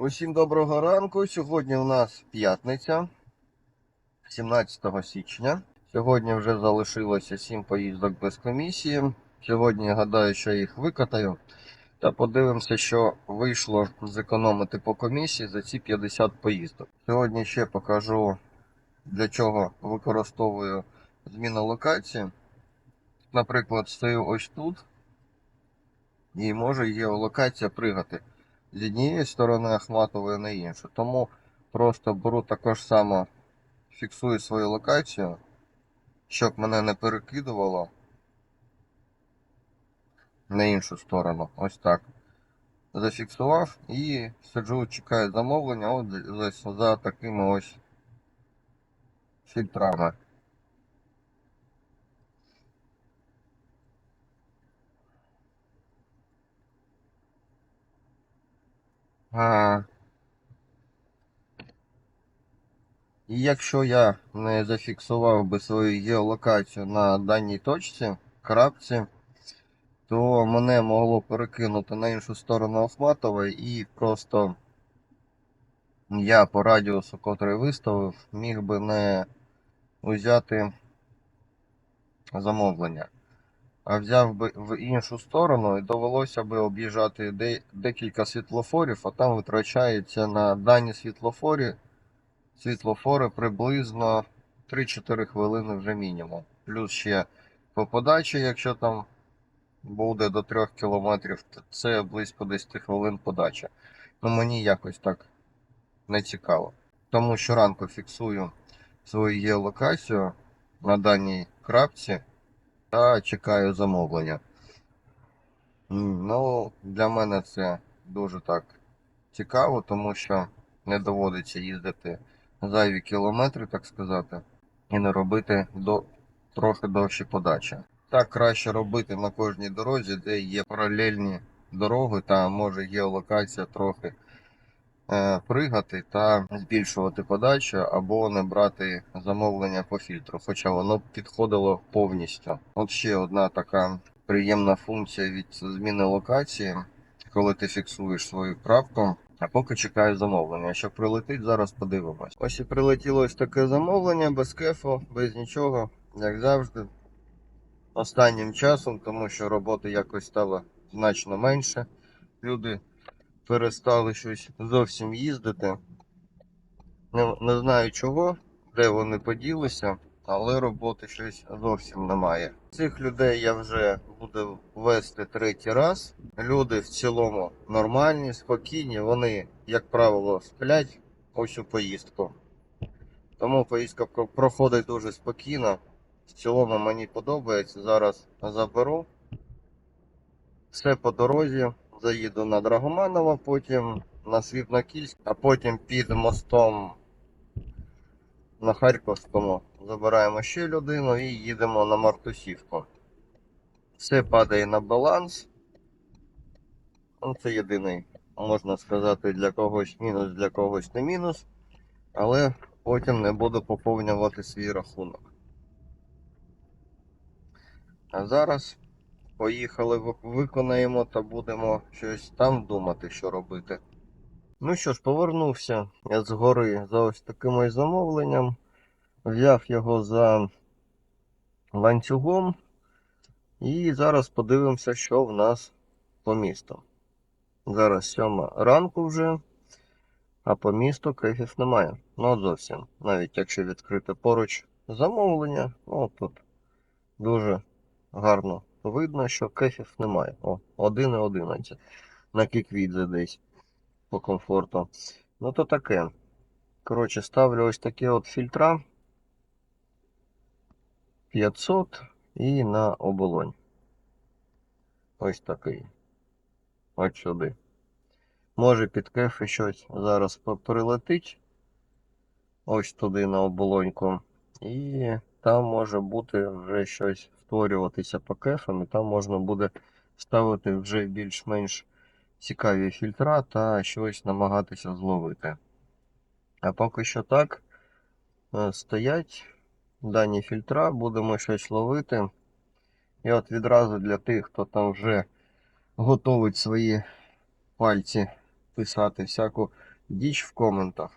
Усім доброго ранку. Сьогодні у нас п'ятниця, 17 січня. Сьогодні вже залишилося 7 поїздок без комісії. Сьогодні я гадаю, що їх викатаю. Та подивимося, що вийшло зекономити по комісії за ці 50 поїздок. Сьогодні ще покажу, для чого використовую зміну локації. Наприклад, стою ось тут і може геолокація пригати з однієї сторони Ахматової на іншу. Тому просто беру також само, фіксую свою локацію, щоб мене не перекидувало на іншу сторону. Ось так. Зафіксував і сиджу, чекаю замовлення от за, такими ось фільтрами. А, І якщо я не зафіксував би свою геолокацію на даній точці, крапці, то мене могло перекинути на іншу сторону Ахматової і просто я по радіусу, котрий виставив, міг би не взяти замовлення. А взяв би в іншу сторону і довелося би об'їжджати де- декілька світлофорів, а там витрачається на дані світлофорі світлофори приблизно 3-4 хвилини вже мінімум. Плюс ще по подачі, якщо там буде до 3 кілометрів, то це близько 10 хвилин подача. Ну мені якось так не цікаво. Тому щоранку фіксую свою геолокацію на даній крапці та чекаю замовлення. Ну, для мене це дуже так цікаво, тому що не доводиться їздити зайві кілометри, так сказати, і не робити до трохи довші подачі. Так краще робити на кожній дорозі, де є паралельні дороги, та може геолокація трохи пригати та збільшувати подачу або не брати замовлення по фільтру, хоча воно підходило повністю. От ще одна така приємна функція від зміни локації, коли ти фіксуєш свою крапку. А поки чекаю замовлення. Що прилетить, зараз подивимось. Ось і прилетіло ось таке замовлення без кефу, без нічого, як завжди. Останнім часом, тому що роботи якось стало значно менше. Люди перестали щось зовсім їздити. Не, не знаю чого, де вони поділися, але роботи щось зовсім немає. Цих людей я вже буду вести третій раз. Люди в цілому нормальні, спокійні, вони, як правило, сплять усю поїздку. Тому поїздка проходить дуже спокійно. В цілому мені подобається. Зараз заберу. Все по дорозі. Заїду на Драгоманова, потім на Світлокільськ, а потім під мостом на Харківському забираємо ще людину і їдемо на Мартусівку. Все падає на баланс. Ну, Це єдиний, можна сказати, для когось мінус, для когось не мінус. Але потім не буду поповнювати свій рахунок. А зараз поїхали, виконаємо та будемо щось там думати, що робити. Ну що ж, повернувся я з гори за ось таким ось замовленням. Взяв його за ланцюгом. І зараз подивимося, що в нас по місту. Зараз сьома ранку вже, а по місту кефів немає. Ну зовсім. Навіть якщо відкрити поруч замовлення, ну тут дуже гарно видно, що кефів немає. О, 1,11 на кіквідзе десь по комфорту. Ну то таке. Коротше, ставлю ось такі от фільтра 500 і на оболонь. Ось такий. Ось сюди. Може під кефи щось зараз прилетить. Ось туди на оболоньку. І там може бути вже щось створюватися по кефам, і там можна буде ставити вже більш-менш цікаві фільтра та щось намагатися зловити. А поки що так е, стоять дані фільтра, будемо щось ловити. І от відразу для тих, хто там вже готовить свої пальці писати всяку діч в коментах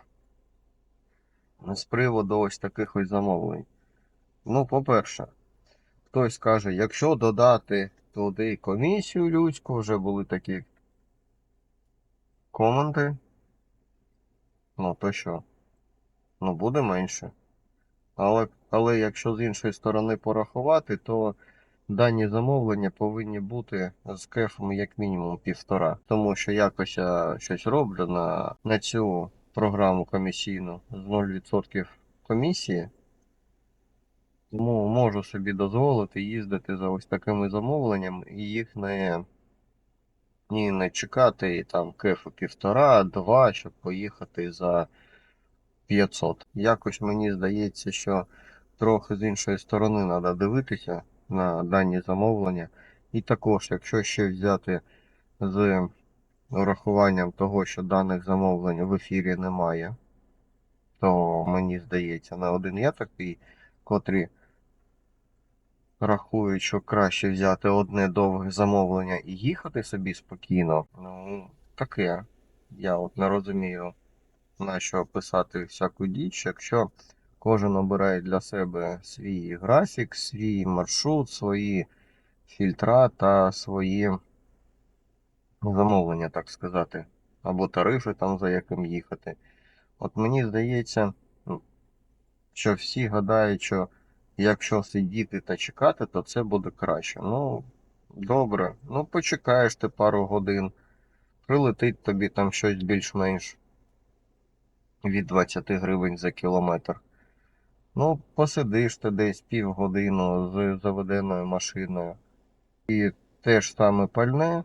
з приводу ось таких ось замовлень. Ну, по-перше, хтось каже, якщо додати туди комісію людську, вже були такі коменти, ну то що? Ну, буде менше. Але, але якщо з іншої сторони порахувати, то дані замовлення повинні бути з кефом як мінімум півтора. Тому що якось я щось роблю на, на цю програму комісійну з 0% комісії. Тому можу собі дозволити їздити за ось такими замовленнями і їх не, ні, не чекати і там кефу півтора, два, щоб поїхати за 500. Якось мені здається, що трохи з іншої сторони треба дивитися на дані замовлення. І також, якщо ще взяти з урахуванням того, що даних замовлень в ефірі немає, то мені здається, не один я такий, котрі рахують, що краще взяти одне довге замовлення і їхати собі спокійно. Ну, таке. Я от не розумію, на що писати всяку діч, якщо кожен обирає для себе свій графік, свій маршрут, свої фільтра та свої замовлення, так сказати, або тарифи там, за яким їхати. От мені здається, ну, що всі гадають, що якщо сидіти та чекати, то це буде краще. Ну, добре, ну почекаєш ти пару годин, прилетить тобі там щось більш-менш від 20 гривень за кілометр. Ну, посидиш ти десь півгодину з заведеною машиною. І те ж саме пальне,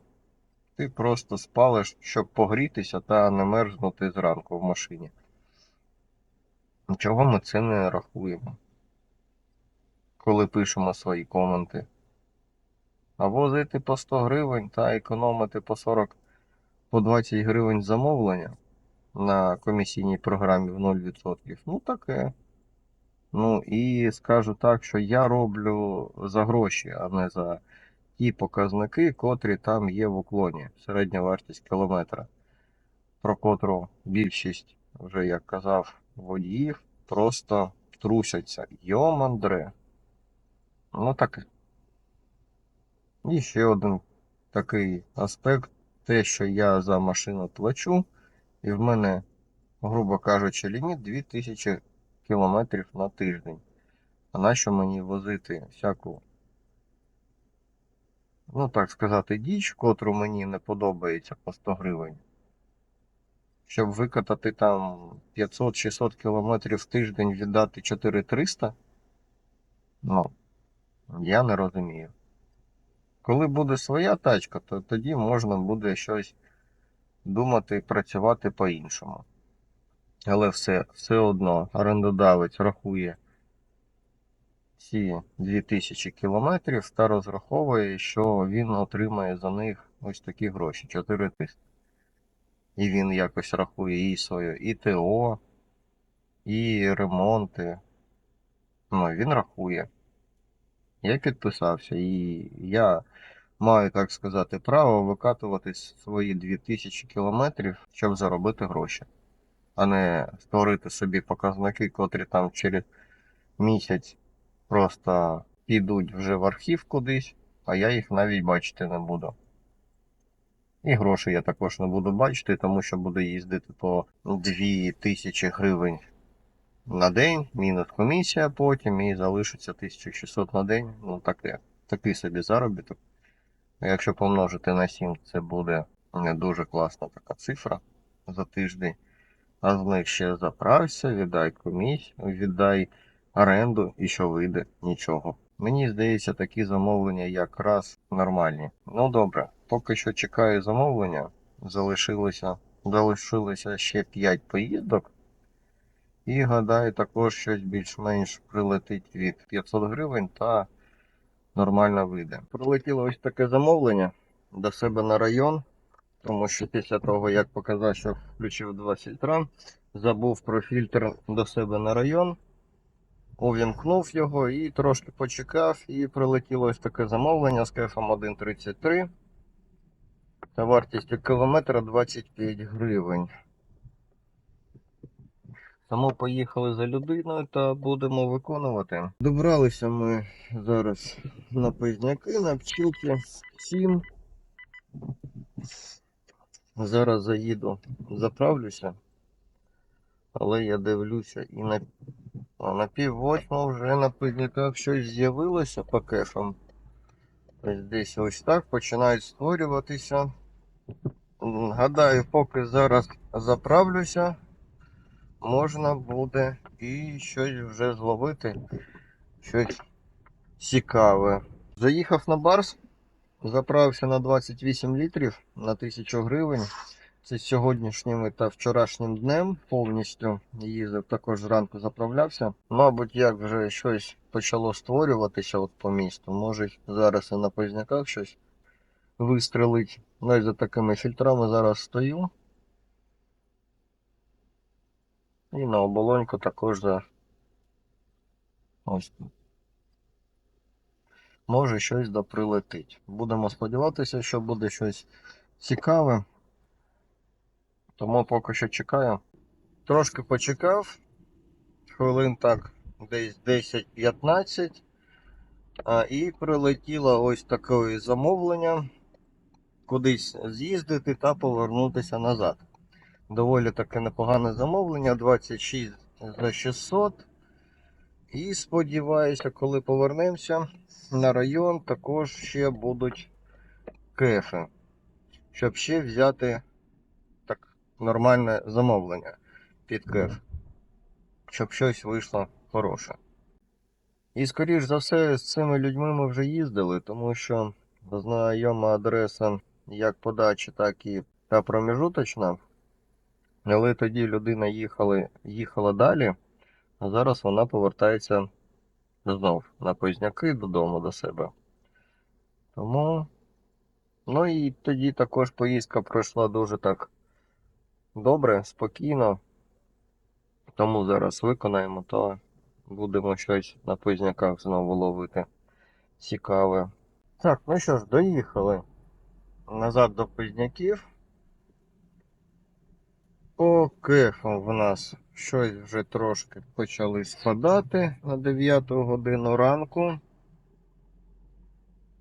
ти просто спалиш, щоб погрітися та не мерзнути зранку в машині. Чого ми це не рахуємо? Коли пишемо свої коменти. А возити по 100 гривень та економити по 40 по 20 гривень замовлення на комісійній програмі в 0%. Ну таке. Ну і скажу так, що я роблю за гроші, а не за ті показники, котрі там є в уклоні. Середня вартість кілометра, про котру більшість, вже як казав, водіїв просто трусяться. Йомандре. Ну так. І ще один такий аспект, те, що я за машину плачу, і в мене, грубо кажучи, ліміт 2000 кілометрів на тиждень. А нащо мені возити всяку, ну так сказати, діч, котру мені не подобається по 100 гривень. Щоб викатати там 500-600 кілометрів в тиждень віддати 4300? Ну, я не розумію. Коли буде своя тачка, то тоді можна буде щось думати, і працювати по-іншому. Але все, все одно орендодавець рахує ці 2000 кілометрів та розраховує, що він отримає за них ось такі гроші 4300. І він якось рахує і своє і ТО, і ремонти. Ну, він рахує. Я підписався, і я маю, так сказати, право викатувати свої 2000 кілометрів, щоб заробити гроші а не створити собі показники, котрі там через місяць просто підуть вже в архів кудись, а я їх навіть бачити не буду. І грошей я також не буду бачити, тому що буду їздити по 2000 гривень на день, мінус комісія потім, і залишиться 1600 на день. Ну таке, такий собі заробіток. Якщо помножити на 7, це буде не дуже класна така цифра за тиждень а з них ще заправся, віддай комісію, віддай оренду і що вийде нічого. Мені здається, такі замовлення якраз нормальні. Ну добре, поки що чекаю замовлення. Залишилося, залишилося ще 5 поїздок. І гадаю, також щось більш-менш прилетить від 500 гривень та нормально вийде. Прилетіло ось таке замовлення до себе на район. Тому що після того, як показав, що включив два фільтра, забув про фільтр до себе на район, увімкнув його і трошки почекав, і прилетіло ось таке замовлення з кефом 1.33. Та вартість кілометра 25 гривень. Тому поїхали за людиною та будемо виконувати. Добралися ми зараз на Пизняки, на Пчілки 7. Зараз заїду, заправлюся. Але я дивлюся і на, на пів восьмого вже на Пизняках щось з'явилося по кефам. Ось десь ось так починають створюватися. Гадаю, поки зараз заправлюся, можна буде і щось вже зловити, щось цікаве. Заїхав на барс, заправився на 28 літрів на 1000 гривень. Це сьогоднішнім та вчорашнім днем повністю їздив, також зранку заправлявся. Мабуть, як вже щось почало створюватися от по місту, може зараз і на Позняках щось вистрелить. Ну за такими фільтрами зараз стою. І на оболоньку також за ось. Може щось да прилетить. Будемо сподіватися, що буде щось цікаве. Тому поки що чекаю. Трошки почекав. Хвилин так десь 10-15. І прилетіло ось таке замовлення. Кудись з'їздити та повернутися назад. Доволі таке непогане замовлення, 26 за 600. І сподіваюся, коли повернемося на район, також ще будуть кефи. Щоб ще взяти так нормальне замовлення під кеф. Щоб щось вийшло хороше. І скоріш за все, з цими людьми ми вже їздили, тому що знайома адреса як подачі, так і та проміжуточна. Але тоді людина їхала, їхала далі, а зараз вона повертається знов на Позняки додому до себе. Тому. Ну і тоді також поїздка пройшла дуже так добре, спокійно. Тому зараз виконаємо, то будемо щось на Позняках знову ловити. Цікаве. Так, ну що ж, доїхали назад до Позняків. По кефам в нас щось вже трошки почали спадати на 9 годину ранку.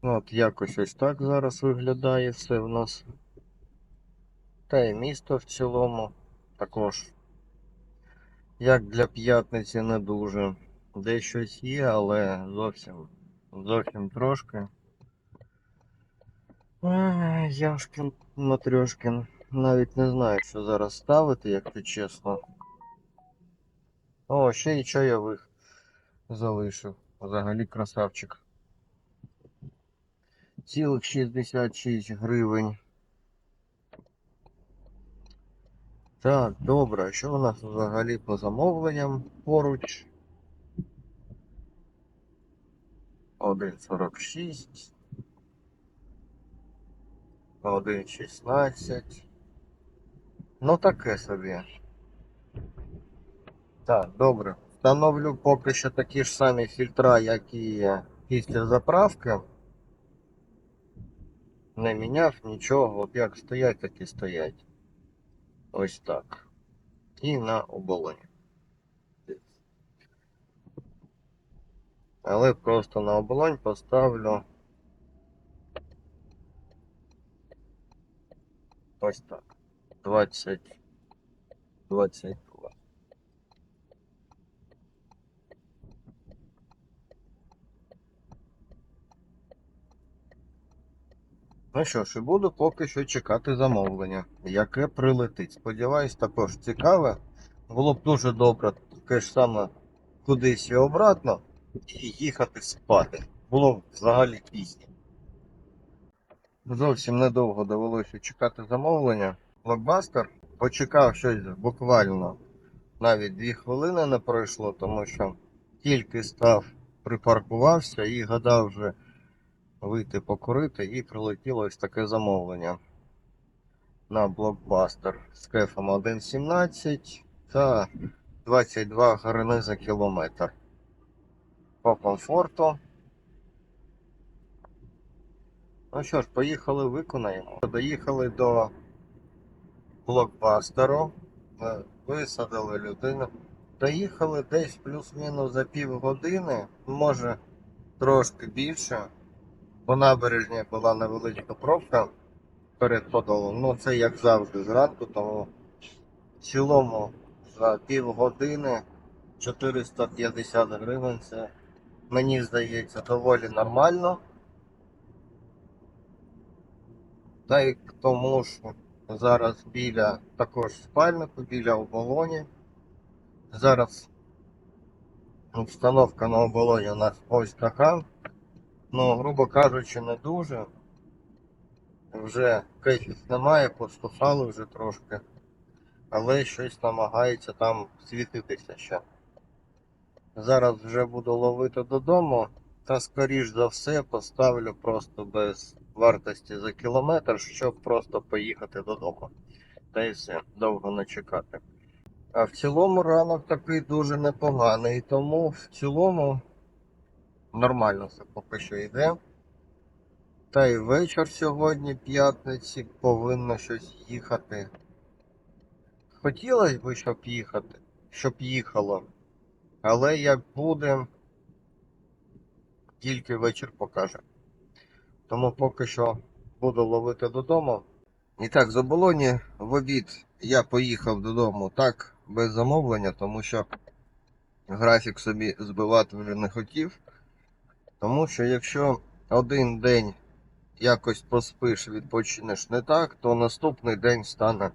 Ну, От якось ось так зараз виглядає все в нас. Та й місто в цілому також. Як для п'ятниці не дуже. Де щось є, але зовсім зовсім трошки. Яшкін Матрьошкін. Навіть не знаю, що зараз ставити, як то чесно. О, ще й чайових залишив. Взагалі красавчик. Цілих 66 гривень. Так, добре, що у нас взагалі по замовленням поруч? 1.46. 1.16. Ну таке собі. Так, добре. Встановлю поки що такі ж самі фільтра, як і після заправки. Не міняв нічого, от як стоять, так і стоять. Ось так. І на оболоні. Але просто на оболонь поставлю ось так. 20. 22. Ну що ж, і буду поки що чекати замовлення, яке прилетить. Сподіваюсь, також цікаве. Було б дуже добре таке ж саме кудись і обратно і їхати спати. Було б взагалі пізно. Зовсім недовго довелося чекати замовлення. Блокбастер почекав щось буквально навіть 2 хвилини не пройшло, тому що тільки став, припаркувався і гадав вже вийти покурити, і прилетіло ось таке замовлення на блокбастер з кефом 1.17 та 22 гривни за кілометр. По комфорту. Ну що ж, поїхали виконаємо. Доїхали до блокбастеру, висадили людину. Доїхали десь плюс-мінус за півгодини, може трошки більше. По набережні була невеличка пробка перед подолом. Ну це як завжди зранку, тому в цілому за півгодини 450 гривень це мені здається доволі нормально. Та й тому ж зараз біля також спальнику, біля оболоні. Зараз обстановка на оболоні у нас ось така. Ну, грубо кажучи, не дуже. Вже кейсів немає, поступали вже трошки. Але щось намагається там світитися ще. Зараз вже буду ловити додому, та скоріш за все поставлю просто без вартості за кілометр, щоб просто поїхати додому. Та й все, довго не чекати. А в цілому ранок такий дуже непоганий, тому в цілому нормально все поки що йде. Та й вечір сьогодні, п'ятниці, повинно щось їхати. Хотілося б, щоб їхати, щоб їхало. Але як буде, тільки вечір покаже. Тому поки що буду ловити додому. І так, з оболоні в обід я поїхав додому так, без замовлення, тому що графік собі збивати вже не хотів. Тому що якщо один день якось поспиш, відпочинеш не так, то наступний день стане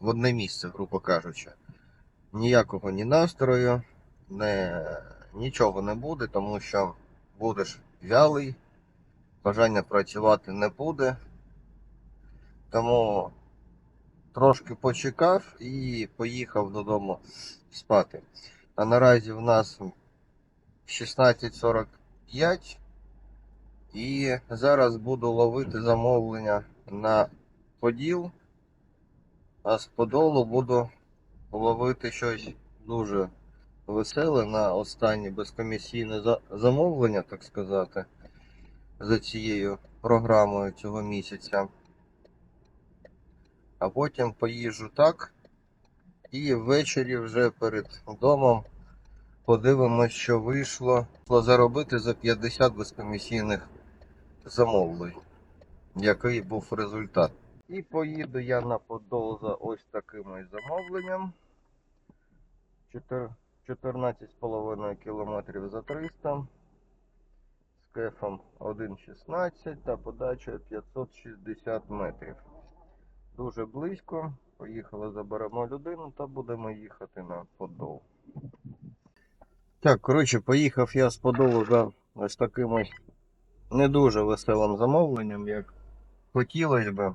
в одне місце, грубо кажучи. Ніякого ні настрою, не, нічого не буде, тому що будеш вялий, бажання працювати не буде. Тому трошки почекав і поїхав додому спати. А наразі в нас 16.45 і зараз буду ловити замовлення на поділ, а з подолу буду ловити щось дуже веселе на останнє безкомісійне замовлення, так сказати, за цією програмою цього місяця. А потім поїжджу так. І ввечері вже перед домом подивимось, що вийшло заробити за 50 безкомісійних замовлень. Який був результат. І поїду я на Подол за ось таким ось замовленням. 14,5 км за 300. Кефом 1,16 та подача 560 метрів. Дуже близько. Поїхали, заберемо людину та будемо їхати на Подол. Так, коротше, поїхав я з Подолу за ось таким ось не дуже веселим замовленням, як хотілося б.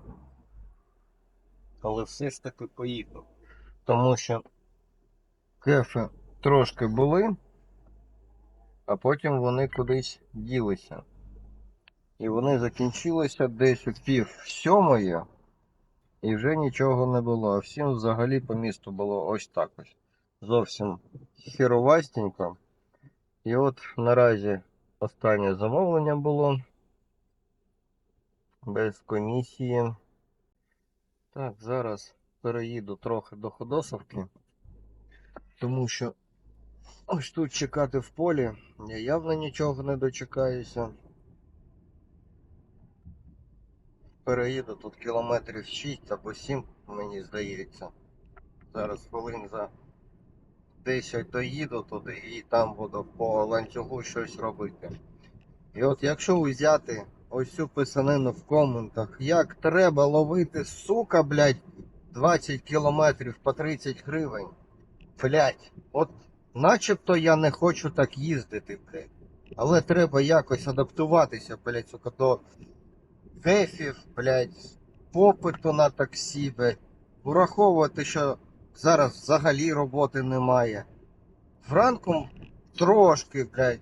Але все ж таки поїхав. Тому що кефи трошки були, а потім вони кудись ділися. І вони закінчилися десь у пів сьомої, і вже нічого не було. А всім взагалі по місту було ось так ось. Зовсім херовастенько. І от наразі останнє замовлення було без комісії. Так, зараз переїду трохи до Ходосовки, тому що ось тут чекати в полі я явно нічого не дочекаюся. Переїду тут кілометрів 6 або 7, мені здається. Зараз хвилин за 10 доїду туди і там буду по ланцюгу щось робити. І от якщо взяти ось цю писанину в коментах, як треба ловити, сука, блядь, 20 кілометрів по 30 гривень. Блядь, от начебто я не хочу так їздити, блядь. Але треба якось адаптуватися, блядь, сука, до кефів, блядь, попиту на таксі, блядь. Ураховувати, що зараз взагалі роботи немає. Вранку трошки, блядь,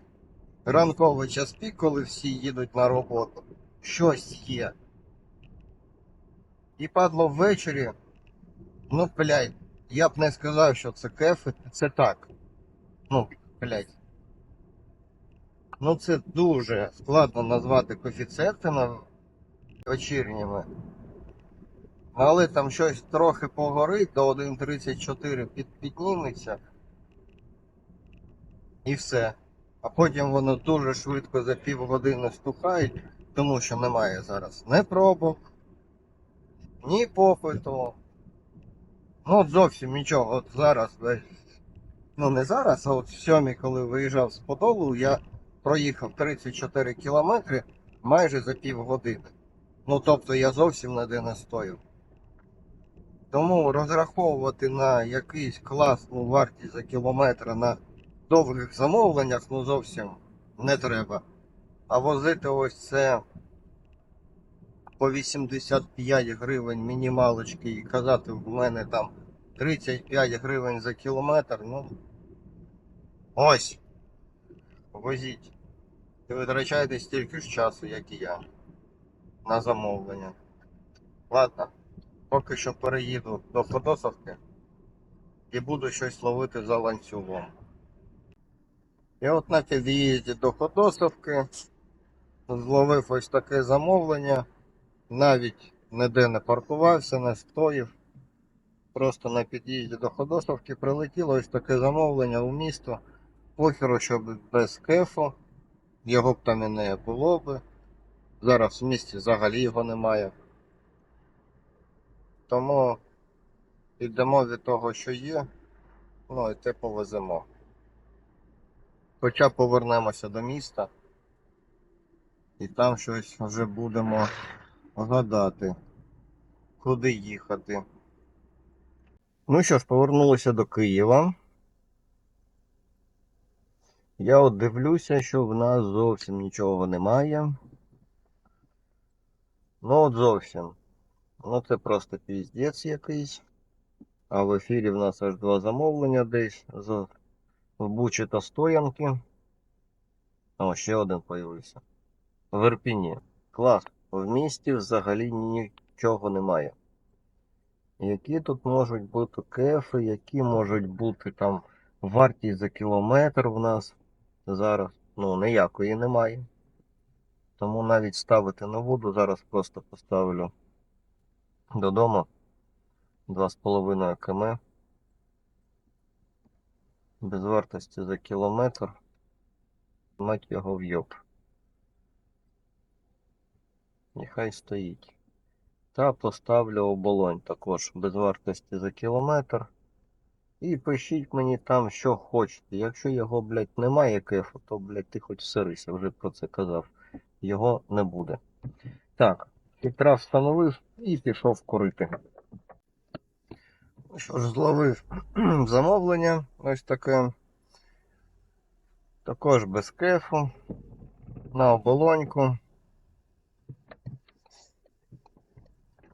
ранковий час пік, коли всі їдуть на роботу. Щось є. І падло ввечері. Ну, блядь, я б не сказав, що це кефи, це так. Ну, блядь. Ну це дуже складно назвати коефіцієнтами вечірніми. Але там щось трохи погорить, до 1.34 під, підніметься. І все. А потім воно дуже швидко за півгодини стухають, тому що немає зараз ні пробок, ні попиту. Ну зовсім нічого. От зараз, е, ну не зараз, а от в сьомій, коли виїжджав з Подолу, я проїхав 34 кілометри майже за півгодини. Ну тобто я зовсім ніде не стояв. Тому розраховувати на якийсь класну вартість за кілометр на довгих замовленнях ну зовсім не треба. А возити ось це по 85 гривень мінімалочки і казати в мене там 35 гривень за кілометр, ну ось. Возіть. І витрачаєте стільки ж часу, як і я. На замовлення. Ладно, поки що переїду до Фотосовки і буду щось ловити за ланцюгом. І от на під'їзді до Ходосовки зловив ось таке замовлення. Навіть ніде не паркувався, не стоїв. Просто на під'їзді до Ходосовки прилетіло ось таке замовлення у місто. Похеру, щоб без кефу. Його б там і не було б. Зараз в місті взагалі його немає. Тому йдемо від того, що є. Ну і те повеземо. Хоча повернемося до міста і там щось вже будемо гадати, куди їхати. Ну що ж, повернулися до Києва. Я от дивлюся, що в нас зовсім нічого немає. Ну от зовсім. Ну це просто піздець якийсь. А в ефірі в нас аж два замовлення десь з Бучі та Стоянки. О, ще один появився. В Ірпіні. Клас. В місті взагалі нічого немає. Які тут можуть бути кефи, які можуть бути там вартість за кілометр в нас зараз? Ну, ніякої немає. Тому навіть ставити не буду. Зараз просто поставлю додому 2,5 км. Без вартості за кілометр. Мать його в йоб. Нехай стоїть. Та поставлю оболонь також без вартості за кілометр. І пишіть мені там, що хочете. Якщо його, блядь, немає кефу, то, блядь, ти хоч сирися, вже про це казав. Його не буде. Так, фільтра встановив і пішов курити. Ну Що ж, зловив замовлення ось таке. Також без кефу. На оболоньку.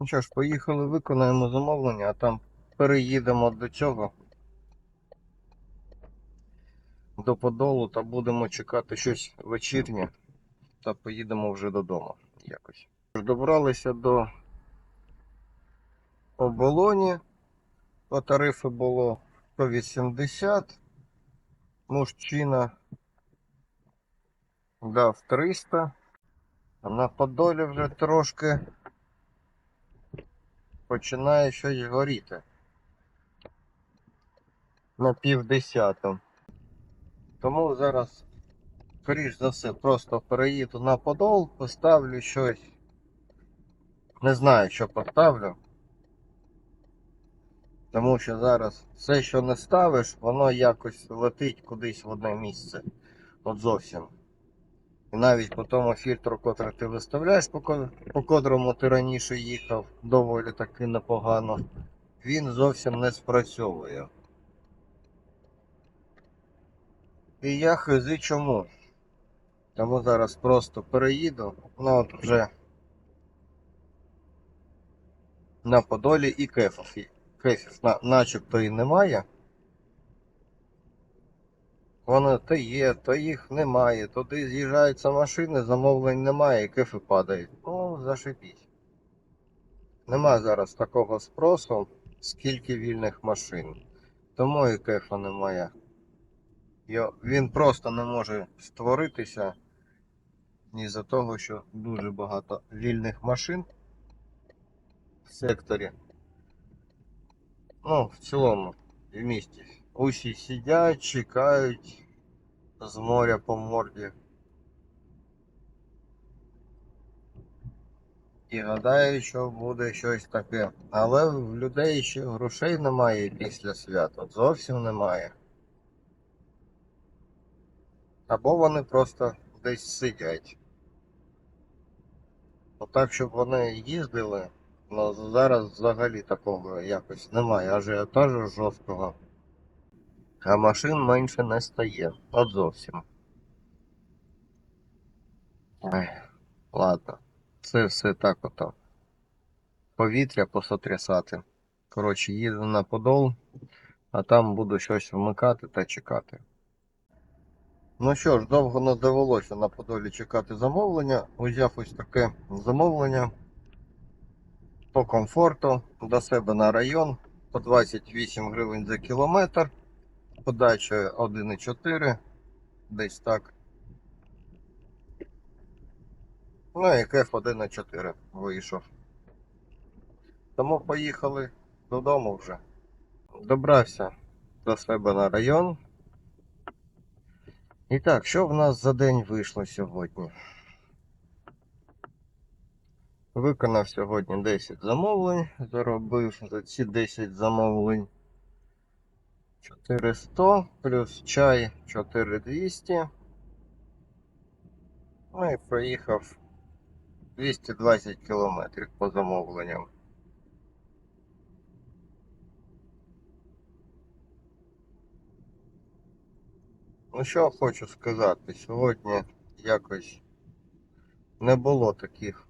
Ну що ж, поїхали, виконаємо замовлення, а там переїдемо до цього. До Подолу та будемо чекати щось вечірнє. Та поїдемо вже додому якось. Добралися до оболоні. По тарифу було 180. Мужчина дав 300. На Подолі вже трошки починає щось горіти. На півдесяту. Тому зараз, скоріш за все, просто переїду на Подол, поставлю щось. Не знаю, що поставлю. Тому що зараз все, що не ставиш, воно якось летить кудись в одне місце. От зовсім. І навіть по тому фільтру, котрий ти виставляєш, по, котрому ти раніше їхав, доволі таки непогано, він зовсім не спрацьовує. І я хизи чому. Тому зараз просто переїду, ну от вже на Подолі і кефів. Кефів на, начебто і немає. Вони то є, то їх немає. Туди з'їжджаються машини, замовлень немає, і кефи падають. Ну, зашибіть. Нема зараз такого спросу, скільки вільних машин. Тому і кефа немає. Він просто не може створитися із-за того, що дуже багато вільних машин в секторі. Ну, в цілому, в місті. Усі сидять, чекають з моря по морді. І гадають, що буде щось таке. Але в людей ще грошей немає після свята. Зовсім немає. Або вони просто десь сидять. Отак, щоб вони їздили, ну зараз взагалі такого якось немає. Ажіотажу жорсткого. А машин менше не стає. От зовсім. Ой, ладно. Це все так ото. Повітря посотрясати. Коротше, їду на Подол, а там буду щось вмикати та чекати. Ну що ж, довго не довелося на Подолі чекати замовлення. Узяв ось таке замовлення по комфорту до себе на район по 28 гривень за кілометр. Подача 1,4, десь так. Ну і кеф 1,4 вийшов. Тому поїхали додому вже. Добрався до себе на район. І так, що в нас за день вийшло сьогодні? Виконав сьогодні 10 замовлень, заробив за ці 10 замовлень 400 плюс чай 4200. Ну і проїхав 220 кілометрів по замовленням. Ну що хочу сказати, сьогодні якось не було таких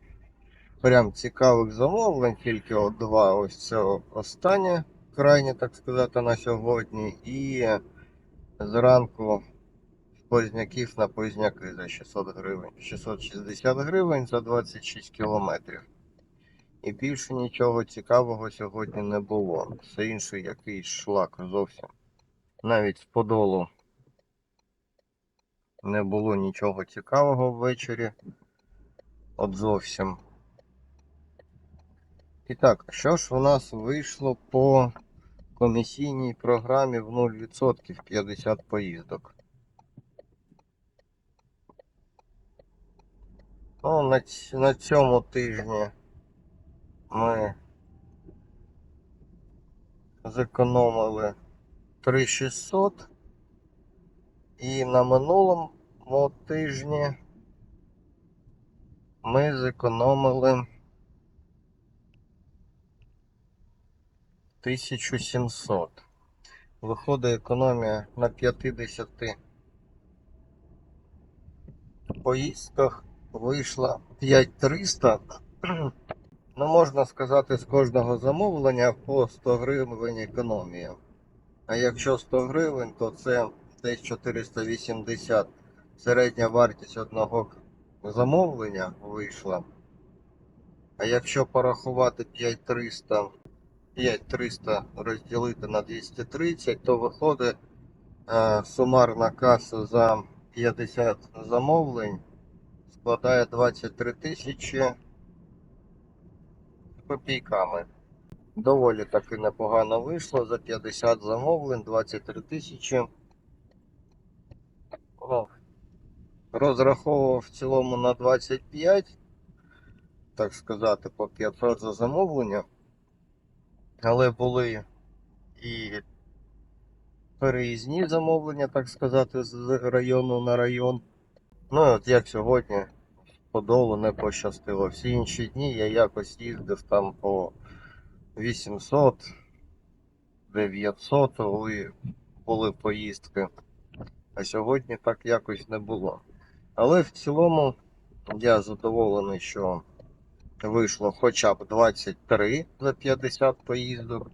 прям цікавих замовлень, тільки от два ось це останнє, крайнє, так сказати, на сьогодні. І зранку з позняків на позняки за 600 гривень. 660 гривень за 26 кілометрів. І більше нічого цікавого сьогодні не було. Все інше якийсь шлак зовсім. Навіть з подолу не було нічого цікавого ввечері. От зовсім. І так, що ж у нас вийшло по комісійній програмі в 0% 50 поїздок? Ну, на, на цьому тижні ми зекономили 3600 і на минулому тижні ми зекономили 1700. Виходить економія на 50 поїздках вийшла 5300. Ну, можна сказати, з кожного замовлення по 100 гривень економія. А якщо 100 гривень, то це десь 480. Середня вартість одного замовлення вийшла. А якщо порахувати 5300, 5300 розділити на 230, то виходить е, сумарна каса за 50 замовлень складає 23 тисячі копійками. Доволі таки непогано вийшло за 50 замовлень, 23 тисячі. Розраховував в цілому на 25, так сказати, по 500 за замовлення. Але були і переїзні замовлення, так сказати, з району на район. Ну, і от як сьогодні по долу не пощастило. Всі інші дні я якось їздив там по 800, 900, коли були поїздки. А сьогодні так якось не було. Але в цілому я задоволений, що вийшло хоча б 23 за 50 поїздок,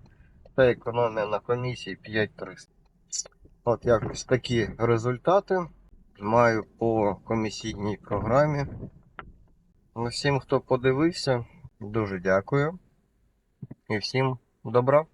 та економія на комісії 5300. От якось такі результати маю по комісійній програмі. Всім, хто подивився, дуже дякую. І всім добра.